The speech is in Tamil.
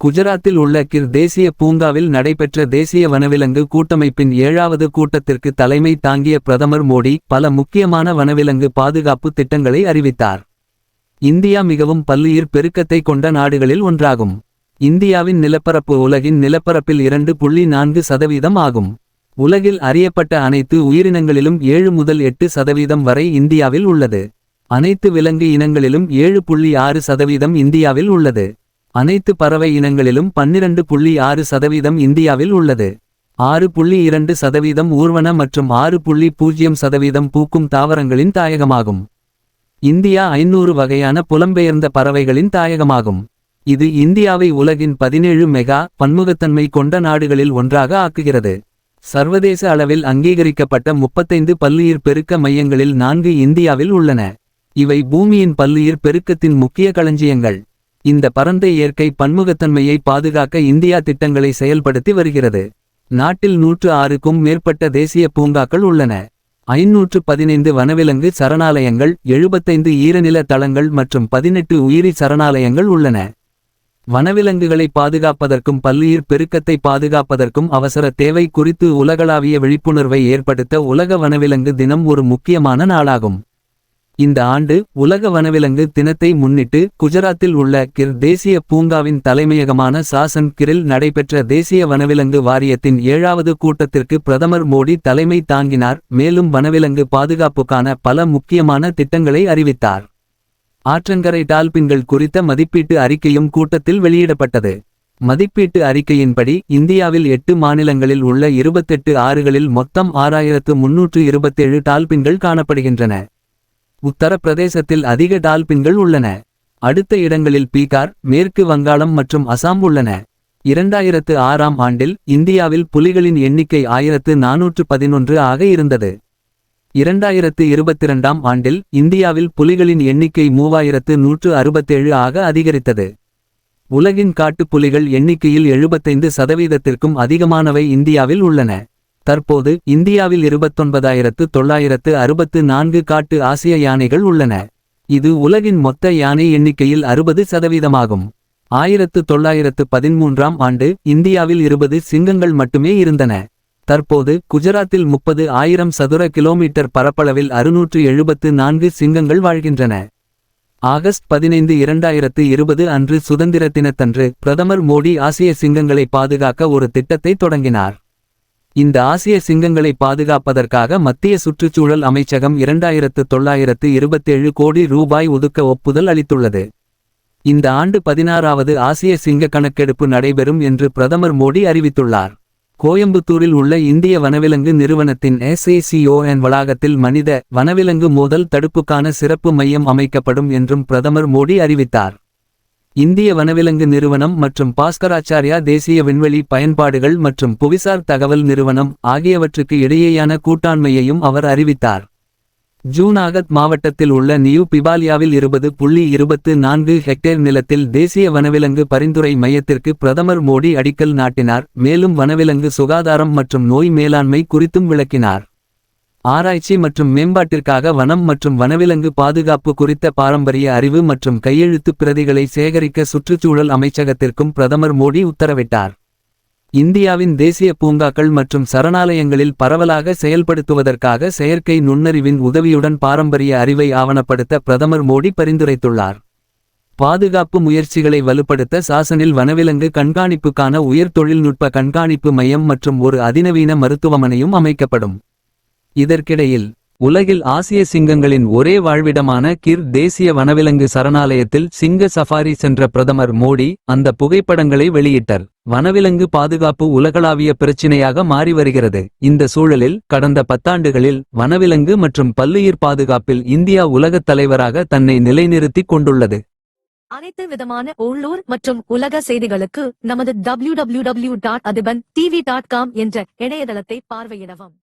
குஜராத்தில் உள்ள கிர் தேசிய பூங்காவில் நடைபெற்ற தேசிய வனவிலங்கு கூட்டமைப்பின் ஏழாவது கூட்டத்திற்கு தலைமை தாங்கிய பிரதமர் மோடி பல முக்கியமான வனவிலங்கு பாதுகாப்பு திட்டங்களை அறிவித்தார். இந்தியா மிகவும் பல்லுயிர் பெருக்கத்தை கொண்ட நாடுகளில் ஒன்றாகும். இந்தியாவின் நிலப்பரப்பு உலகின் நிலப்பரப்பில் இரண்டு புள்ளி நான்கு சதவீதம் ஆகும். உலகில் அறியப்பட்ட அனைத்து உயிரினங்களிலும் ஏழு முதல் எட்டு சதவீதம் வரை இந்தியாவில் உள்ளது. அனைத்து விலங்கு இனங்களிலும் ஏழு புள்ளி ஆறு சதவீதம் இந்தியாவில் உள்ளது. அனைத்து பறவை இனங்களிலும் பன்னிரண்டு புள்ளி ஆறு சதவீதம் இந்தியாவில் உள்ளது. ஆறு புள்ளி இரண்டு சதவீதம் ஊர்வன மற்றும் ஆறு புள்ளி பூஜ்ஜியம் சதவீதம் பூக்கும் தாவரங்களின் தாயகமாகும். இந்தியா ஐநூறு வகையான புலம்பெயர்ந்த பறவைகளின் தாயகமாகும். இது இந்தியாவை உலகின் பதினேழு மெகா பன்முகத்தன்மை கொண்ட நாடுகளில் ஒன்றாக ஆக்குகிறது. சர்வதேச அளவில் அங்கீகரிக்கப்பட்ட முப்பத்தைந்து பல்லுயிர் பெருக்க மையங்களில் நான்கு இந்தியாவில் உள்ளன. இவை பூமியின் பல்லுயிர் பெருக்கத்தின் முக்கிய களஞ்சியங்கள். இந்த பரந்த இயற்கை பன்முகத்தன்மையை பாதுகாக்க இந்தியா திட்டங்களை செயல்படுத்தி வருகிறது. நாட்டில் நூற்று ஆறுக்கும் மேற்பட்ட தேசிய பூங்காக்கள் உள்ளன. ஐநூற்று பதினைந்து வனவிலங்கு சரணாலயங்கள் எழுபத்தைந்து ஈரநில தளங்கள் மற்றும் பதினெட்டு உயிரி சரணாலயங்கள் உள்ளன. வனவிலங்குகளை பாதுகாப்பதற்கும் பல்லுயிர் பெருக்கத்தை பாதுகாப்பதற்கும் அவசர தேவை குறித்து உலகளாவிய விழிப்புணர்வை ஏற்படுத்த உலக வனவிலங்கு தினம் ஒரு முக்கியமான நாளாகும். இந்த ஆண்டு உலக வனவிலங்கு தினத்தை முன்னிட்டு குஜராத்தில் உள்ள கிர் தேசிய பூங்காவின் தலைமையகமான சாசன் கிரில் நடைபெற்ற தேசிய வனவிலங்கு வாரியத்தின் ஏழாவது கூட்டத்திற்கு பிரதமர் மோடி தலைமை தாங்கினார். மேலும் வனவிலங்கு பாதுகாப்புக்கான பல முக்கியமான திட்டங்களை அறிவித்தார். ஆற்றங்கரை டால்பின்கள் குறித்த மதிப்பீட்டு அறிக்கையும் கூட்டத்தில் வெளியிடப்பட்டது. மதிப்பீட்டு அறிக்கையின்படி இந்தியாவில் எட்டு மாநிலங்களில் உள்ள இருபத்தெட்டு ஆறுகளில் மொத்தம் ஆறாயிரத்து முன்னூற்று இருபத்தேழு டால்பின்கள் காணப்படுகின்றன. உத்தரப்பிரதேசத்தில் அதிக டால்பின்கள் உள்ளன. அடுத்த இடங்களில் பீகார் மேற்கு வங்காளம் மற்றும் அசாம் உள்ளன. இரண்டாயிரத்து ஆறாம் ஆண்டில் இந்தியாவில் புலிகளின் எண்ணிக்கை ஆயிரத்து நானூற்று பதினொன்று ஆக இருந்தது. இரண்டாயிரத்து இருபத்திரண்டாம் ஆண்டில் இந்தியாவில் புலிகளின் எண்ணிக்கை மூவாயிரத்து நூற்று அறுபத்தேழு ஆக அதிகரித்தது. உலகின் காட்டுப் புலிகள் எண்ணிக்கையில் எழுபத்தைந்து சதவீதத்திற்கும் அதிகமானவை இந்தியாவில் உள்ளன. தற்போது இந்தியாவில் இருபத்தொன்பதாயிரத்து தொள்ளாயிரத்து அறுபத்து நான்கு காட்டு ஆசிய யானைகள் உள்ளன. இது உலகின் மொத்த யானை எண்ணிக்கையில் அறுபது சதவீதமாகும். ஆயிரத்து தொள்ளாயிரத்து பதிமூன்றாம் ஆண்டு இந்தியாவில் இருபது சிங்கங்கள் மட்டுமே இருந்தன. தற்போது குஜராத்தில் முப்பது ஆயிரம் சதுர கிலோமீட்டர் பரப்பளவில் அறுநூற்று எழுபத்து நான்கு சிங்கங்கள் வாழ்கின்றன. ஆகஸ்ட் பதினைந்து இரண்டாயிரத்து இருபது அன்று சுதந்திர தினத்தன்று பிரதமர் மோடி ஆசிய சிங்கங்களை பாதுகாக்க ஒரு திட்டத்தை தொடங்கினார். இந்த ஆசிய சிங்கங்களை பாதுகாப்பதற்காக மத்திய சுற்றுச்சூழல் அமைச்சகம் இரண்டாயிரத்து தொள்ளாயிரத்து இருபத்தேழு கோடி ரூபாய் ஒதுக்க ஒப்புதல் அளித்துள்ளது. இந்த ஆண்டு பதினாறாவது ஆசிய சிங்க கணக்கெடுப்பு நடைபெறும் என்று பிரதமர் மோடி அறிவித்துள்ளார். கோயம்புத்தூரில் உள்ள இந்திய வனவிலங்கு நிறுவனத்தின் எஸ்ஏசிஓஎன் வளாகத்தில் மனித வனவிலங்கு மோதல் தடுப்புக்கான சிறப்பு மையம் அமைக்கப்படும் என்றும் பிரதமர் மோடி அறிவித்தார். இந்திய வனவிலங்கு நிறுவனம் மற்றும் பாஸ்கராச்சாரியா தேசிய விண்வெளி பயன்பாடுகள் மற்றும் புவிசார் தகவல் நிறுவனம் ஆகியவற்றுக்கு இடையேயான கூட்டாண்மையையும் அவர் அறிவித்தார். ஜூனாகத் மாவட்டத்தில் உள்ள நியூ பிபாலியாவில் இருபது புள்ளி இருபத்து நான்கு ஹெக்டேர் நிலத்தில் தேசிய வனவிலங்கு பரிந்துரை மையத்திற்கு பிரதமர் மோடி அடிக்கல் நாட்டினார். மேலும் வனவிலங்கு சுகாதாரம் மற்றும் நோய் மேலாண்மை குறித்தும் விளக்கினார். ஆராய்ச்சி மற்றும் மேம்பாட்டிற்காக வனம் மற்றும் வனவிலங்கு பாதுகாப்பு குறித்த பாரம்பரிய அறிவு மற்றும் கையெழுத்துப் பிரதிகளை சேகரிக்க சுற்றுச்சூழல் அமைச்சகத்திற்கும் பிரதமர் மோடி உத்தரவிட்டார். இந்தியாவின் தேசிய பூங்காக்கள் மற்றும் சரணாலயங்களில் பரவலாக செயல்படுத்துவதற்காக செயற்கை நுண்ணறிவின் உதவியுடன் பாரம்பரிய அறிவை ஆவணப்படுத்த பிரதமர் மோடி பரிந்துரைத்துள்ளார். பாதுகாப்பு முயற்சிகளை வலுப்படுத்த சாசனில் வனவிலங்கு கண்காணிப்புக்கான உயர் தொழில்நுட்ப கண்காணிப்பு மையம் மற்றும் ஒரு அதிநவீன மருத்துவமனையும் அமைக்கப்படும். இதற்கிடையில் உலகில் ஆசிய சிங்கங்களின் ஒரே வாழ்விடமான கிர் தேசிய வனவிலங்கு சரணாலயத்தில் சிங்க சஃபாரி சென்ற பிரதமர் மோடி அந்த புகைப்படங்களை வெளியிட்டார். வனவிலங்கு பாதுகாப்பு உலகளாவிய பிரச்சினையாக மாறி வருகிறது. இந்த சூழலில் கடந்த பத்தாண்டுகளில் வனவிலங்கு மற்றும் பல்லுயிர் பாதுகாப்பில் இந்தியா உலகத் தலைவராக தன்னை நிலைநிறுத்திக் கொண்டுள்ளது. அனைத்து விதமான உள்ளூர் மற்றும் உலக செய்திகளுக்கு நமது W W W dot Athiban TV dot com என்ற இணையதளத்தை பார்வையிடவும்.